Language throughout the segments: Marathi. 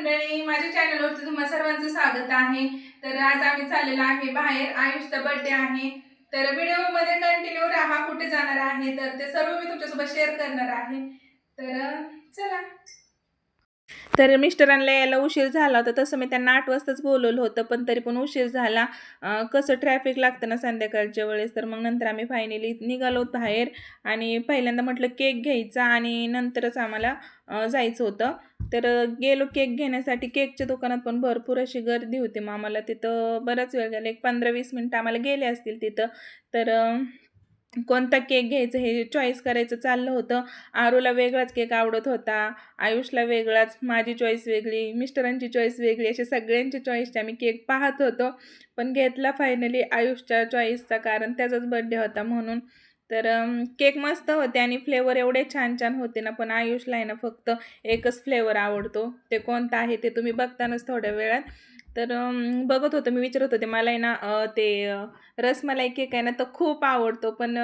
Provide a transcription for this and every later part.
मंडळी माझ्या चॅनलवरती तुम्हा सर्वांचं स्वागत आहे. तर आज आम्ही चाललेलो आहे बाहेर. आयुषचा बर्थडे आहे. तर व्हिडिओमध्ये कंटिन्यू राहा. कुठे जाणार आहे? तर ते सर्व मी तुमच्यासोबत शेअर करणार आहे. तर चला. तर मिस्टरांना यायला उशीर झाला होता तसं मी त्यांना आठ वाजताच बोलवलं होतं पण तरी पण उशीर झाला. कसं ट्रॅफिक लागतं ना संध्याकाळच्या वेळेस तर मग नंतर आम्ही फायनली निघालो बाहेर आणि पहिल्यांदा म्हटलं केक घ्यायचा आणि नंतरच आम्हाला जायचं होतं. तर गेलो केक घेण्यासाठी केकच्या दुकानात पण भरपूर अशी गर्दी होती मग आम्हाला तिथं बराच वेळ झाला एक पंधरा वीस मिनटं आम्हाला गेले असतील तिथं. तर कोणता केक घ्यायचं हे चॉईस करायचं चाललं होतं. आरूला वेगळाच केक आवडत होता. आयुषला वेगळाच माझी चॉईस वेगळी मिस्टरांची चॉईस वेगळी असे सगळ्यांची चॉईसचे आम्ही केक पाहत होतो. पण घेतला फायनली आयुषच्या चॉईसचा कारण त्याचाच बड्डे होता म्हणून. तर केक मस्त होते आणि फ्लेवर एवढे छान छान होते ना पण आयुषला आहे ना फक्त एकच फ्लेवर आवडतो. ते कोणता आहे ते तुम्ही बघतानाच थोड्या वेळात. तर बघत होतं मी विचारत होते मला आहे ना ते रसमलाई केक आहे ना तो खूप आवडतो पण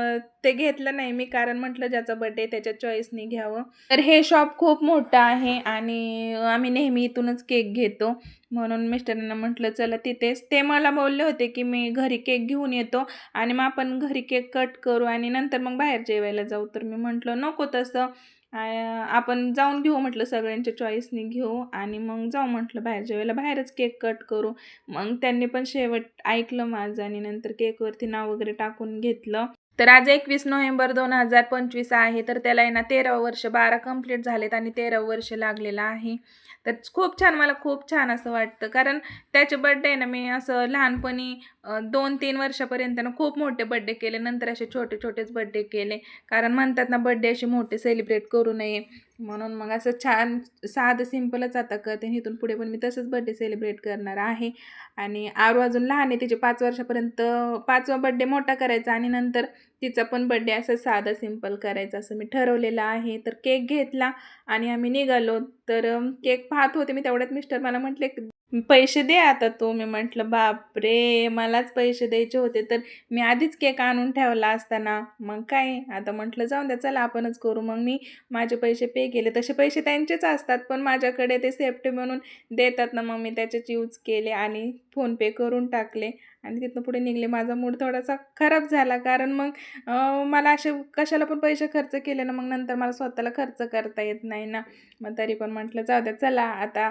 ते घेतलं नाही मी कारण म्हटलं ज्याचा बड्डे त्याच्या चॉईसनी घ्यावं. तर हे शॉप खूप मोठं आहे आणि आम्ही नेहमी इथूनच केक घेतो. म्हणून मिस्टरांना म्हटलं चला तिथेच. ते मला बोलले होते की मी घरी केक घेऊन येतो आणि मग आपण घरी केक कट करू आणि नंतर मग बाहेर जेवायला जाऊ. तर मी म्हटलं नको तसं. आपण जाऊन घेऊ म्हटलं सगळ्यांच्या चॉईसनी घेऊ आणि मग जाऊ म्हटलं बाहेर जेवायला बाहेरच केक कट करू. मग त्यांनी पण शेवट ऐकलं माझं आणि नंतर केकवरती नाव वगैरे टाकून घेतलं. तर आज एकवीस नोव्हेंबर दोन हजार पंचवीस आहे तर त्याला आहे ना तेरा वर्ष बारा कंप्लीट झालेत आणि तेरा वर्ष लागलेलं आहे. तर खूप छान मला खूप छान असं वाटतं. कारण त्याचे बड्डे ना मी असं लहानपणी दोन तीन वर्षापर्यंत ना खूप मोठे बड्डे केले. नंतर असे छोटे छोटेच बड्डे केले. कारण म्हणतात ना बड्डे असे मोठे सेलिब्रेट करू नये. म्हणून मग असं छान साधं सिम्पलच आता करते आणि इथून पुढे पण मी तसंच बड्डे सेलिब्रेट करणार आहे. आणि आरू अजून लहान आहे तिचे पाच वर्षापर्यंत पाचवा बड्डे मोठा करायचा आणि नंतर तिचा पण बड्डे असं साधं सिंपल करायचं असं मी ठरवलेलं आहे. तर केक घेतला आणि आम्ही निघालो. तर केक पाहत होते मी तेवढ्यात मिस्टर मला म्हटले पैसे दे आता तू. मी म्हटलं बापरे मलाच पैसे द्यायचे होते तर मी आधीच केक आणून ठेवला असताना. मग काय? आता म्हटलं जाऊन द्या चला आपणच करू. मग मी माझे पैसे पे केले. तसे पैसे त्यांचेच असतात पण माझ्याकडे ते सेफ्टी म्हणून देतात ना. मग मी त्याचेच यूज केले आणि फोनपे करून टाकले आणि तिथनं पुढे निघले. माझा मूड थोडासा खराब झाला कारण मग मला असे कशाला पण पैसे खर्च केले ना मग नंतर मला स्वतःला खर्च करता येत नाही ना. मग तरी पण म्हटलं जाऊ द्या चला आता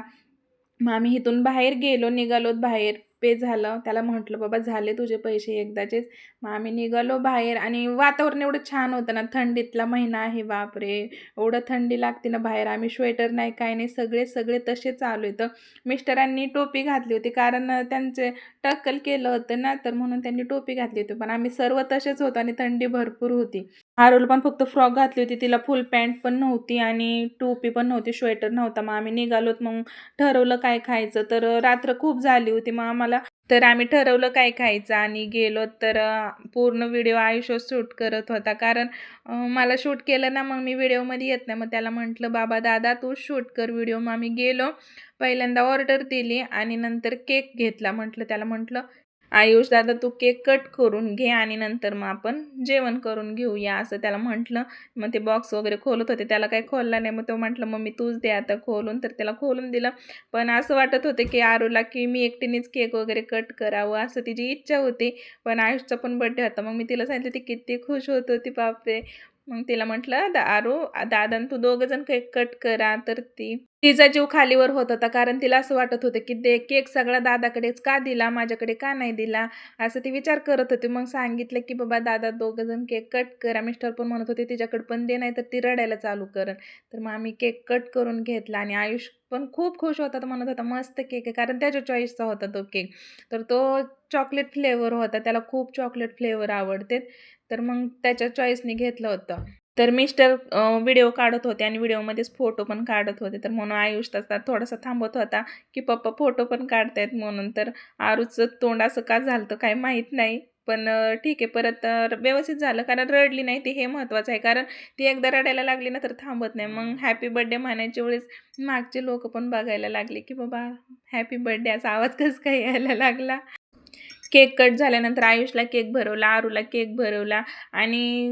मग आम्ही इथून बाहेर गेलो निघालो बाहेर पे झालं. त्याला म्हटलं बाबा झाले तुझे पैसे एकदाचेच. मग आम्ही निघालो बाहेर आणि वातावरण एवढं छान होतं ना. थंडीतला महिना आहे बापरे! एवढं थंडी लागते ना बाहेर. आम्ही स्वेटर नाही काय नाही सगळे सगळे तसे चालू होतं मिस्टरांनी टोपी घातली होती. कारण त्यांचे टक्कल केलं होतं ना तर म्हणून त्यांनी टोपी घातली होती. पण आम्ही सर्व तसेच होतो आणि थंडी भरपूर होती. आरोल पण फक्त फ्रॉक घातली होती. तिला फुल पॅन्ट पण नव्हती आणि टोपी पण नव्हती स्वेटर नव्हता. मग आम्ही निघालोत मग ठरवलं काय खायचं. तर रात्र खूप झाली होती. मग आम्हाला तर आम्ही ठरवलं काय खायचं. आणि गेलो तर पूर्ण व्हिडिओ आयुष्य शूट करत होता. कारण मला शूट केलं ना मग मी व्हिडिओमध्ये येत नाही. मग त्याला म्हटलं बाबा दादा तू शूट कर व्हिडिओ. मग आम्ही गेलो. पहिल्यांदा ऑर्डर दिली आणि नंतर केक घेतला. म्हटलं त्याला म्हटलं आयुष दादा तू केक कट करून घे आणि नंतर मग आपण जेवण करून घेऊया असं त्याला म्हटलं. मग ते बॉक्स वगैरे खोलत होते त्याला काही खोलला नाही. मग तो म्हटलं मग मी तूच दे आता खोलून. तर त्याला खोलून दिलं. पण असं वाटत होते की आरूला की मी एकटीनेच केक वगैरे कट करावं असं तिची इच्छा होती. पण आयुषचा पण बड्डे होता. मग मी तिला सांगितलं ती किती खुश होत होती बापरे. मग तिला म्हटलं दा आरू दादा तू दोघंजण केक कट करा. तर ती तिचा जीव खालीवर होत होता. कारण तिला असं वाटत होतं की ते केक सगळा दादाकडेच का दिला माझ्याकडे का नाही दिला? असं ती विचार करत होती. मग सांगितलं की बाबा दादा दोघं जण केक कट करा. मिस्टर पण म्हणत होते तिच्याकडे पण दे नाही तर ती रडायला चालू करन तर मग आम्ही केक कट करून घेतला आणि आयुष पण खूप खुश होता. तर म्हणत होता मस्त केक आहे. कारण त्याच्या चॉईसचा होता तो केक. तर तो चॉकलेट फ्लेवर होता. त्याला खूप चॉकलेट फ्लेवर आवडते. तर मग त्याच्या चॉईसने घेतलं होतं. तर मिस्टर व्हिडिओ काढत होते आणि व्हिडिओमध्येच फोटो पण काढत होते. तर म्हणून आयुष तसा थोडासा थांबत होता की पप्पा फोटो पण काढतायत म्हणून. तर आरूचं तोंड असं का झालं तर काय माहीत नाही. पण ठीक आहे परत तर व्यवस्थित झालं. कारण रडली नाही ते हे महत्त्वाचं आहे. कारण ती एकदा रडायला लागली ना तर थांबत नाही. मग हॅपी बड्डे म्हणायच्या वेळेस मागचे लोक पण बघायला लागले की बाबा हॅपी बड्डे असा आवाज कसं काय यायला लागला? केक कट झाल्यानंतर आयुषला केक भरवला आरूला केक भरवला आणि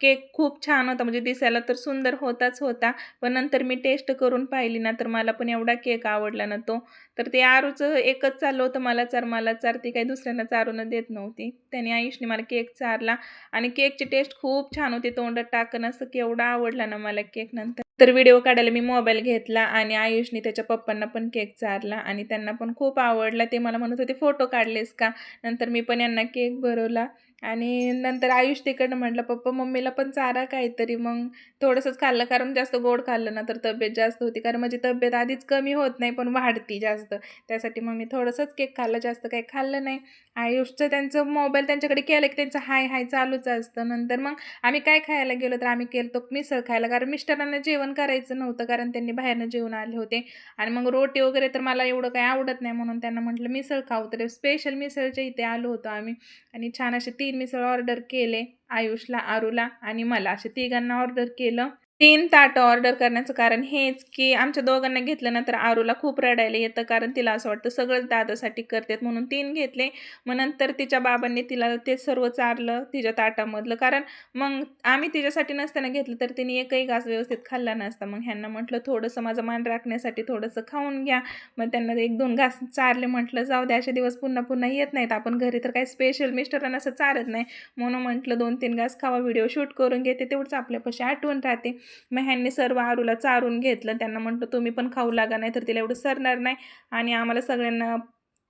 केक खूप छान होता. म्हणजे दिसायला तर सुंदर होताच होता. पण नंतर मी टेस्ट करून पाहिली ना तर मला पण एवढा केक आवडला ना तो. तर ते आरूचं एकच चाललं होतं मला चार मला चार. ती काही दुसऱ्यांना चारून देत नव्हती. त्याने आयुषने मला केक चारला आणि केकची टेस्ट खूप छान होती. तोंडात टाकणं असं केवढा आवडला ना मला केक नंतर. तर व्हिडिओ काढायला मी मोबाईल घेतला आणि आयुषने त्याच्या पप्पांना पण केक चारला आणि त्यांना पण खूप आवडला. ते मला म्हणत होते फोटो काढलेस का? नंतर मी पण यांना केक भरवला. आणि नंतर आयुष तिकडनं म्हटलं पप्पा मम्मीला पण चारा काहीतरी. मग थोडंसंच खाल्लं कारण जास्त गोड खाल्लं ना तर तब्येत जास्त होती. कारण माझी तब्येत आधीच कमी होत नाही पण वाढती जास्त. त्यासाठी मग मी थोडंसंच केक खाल्लं जास्त काही खाल्लं नाही. आयुषचं त्यांचं मोबाईल त्यांच्याकडे केलं की त्यांचं हाय हाय चालूच असतं. नंतर मग आम्ही काय खायला गेलो तर आम्ही केलं तो मिसळ खायला कारण मिस्टरांना जेवण करायचं नव्हतं कारण त्यांनी बाहेरनं जेवण आले होते. आणि मग रोटी वगैरे तर मला एवढं काही आवडत नाही म्हणून त्यांना म्हटलं मिसळ खाऊ. तर स्पेशल मिसळच्या इथे आलो होतो आम्ही. आणि छान असे ती मिसळ ऑर्डर केले आयुषला आरूला आणि मला. असे तिघांना ऑर्डर केलं. तीन ताटं ऑर्डर करण्याचं कारण हेच की आमच्या दोघांना घेतलं ना तर आरूला खूप रडायला येतं कारण तिला असं वाटतं सगळंच दादासाठी करतात म्हणून तीन घेतले. मग नंतर तिच्या बाबांनी तिला ते सर्व चारलं तिच्या ताटामधलं. कारण मग आम्ही तिच्यासाठी नसताना घेतलं तर तिने एकही घास व्यवस्थित खाल्ला नसता. मग ह्यांना म्हटलं थोडंसं माझं मान राखण्यासाठी थोडंसं खाऊन घ्या. मग त्यांना एक दोन घास चारले म्हटलं जाऊ द्या असे दिवस पुन्हा पुन्हा येत नाहीत. आपण घरी तर काही स्पेशल मिस्टरांना असं चारत नाही. म्हणून म्हटलं दोन तीन घास खावा व्हिडिओ शूट करून घेते तेवढंच आपल्यापाशी आठवण राहते. मग ह्यांनी सर्व आरूला चारून घेतलं. त्यांना म्हटलं तुम्ही पण खाऊ लागा नाही तर तिला एवढं सरणार नाही आणि आम्हाला सगळ्यांना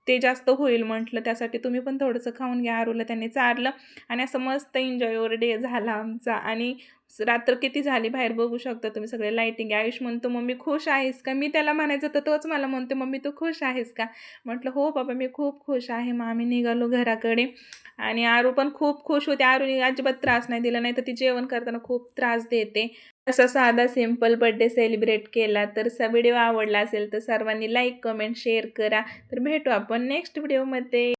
ते जास्त होईल म्हटलं. त्यासाठी तुम्ही पण थोडंसं खाऊन घ्या आरूला त्यांनी चारलं. आणि असं मस्त एन्जॉयवर डे झाला आमचा. आणि रात्र किती झाली बाहेर बघू शकता तुम्ही सगळे लाईटिंग आयुष म्हणतो मम्मी खुश आहेस का? मी त्याला म्हणायचं तर तोच मला म्हणतो मम्मी तू खुश आहेस का? म्हटलं हो बाबा मी खूप खुश आहे. मग आम्ही निघालो घराकडे आणि आरू पण खूप खुश होते. आरूने अजिबात त्रास नाही दिला नाही तर ती जेवण करताना खूप त्रास देते. असा साधा सिंपल बड्डे सेलिब्रेट केला तर सा व्हिडिओ आवडला असेल तर सर्वांनी लाईक कमेंट शेअर करा. तर भेटू आपण नेक्स्ट व्हिडिओमध्ये.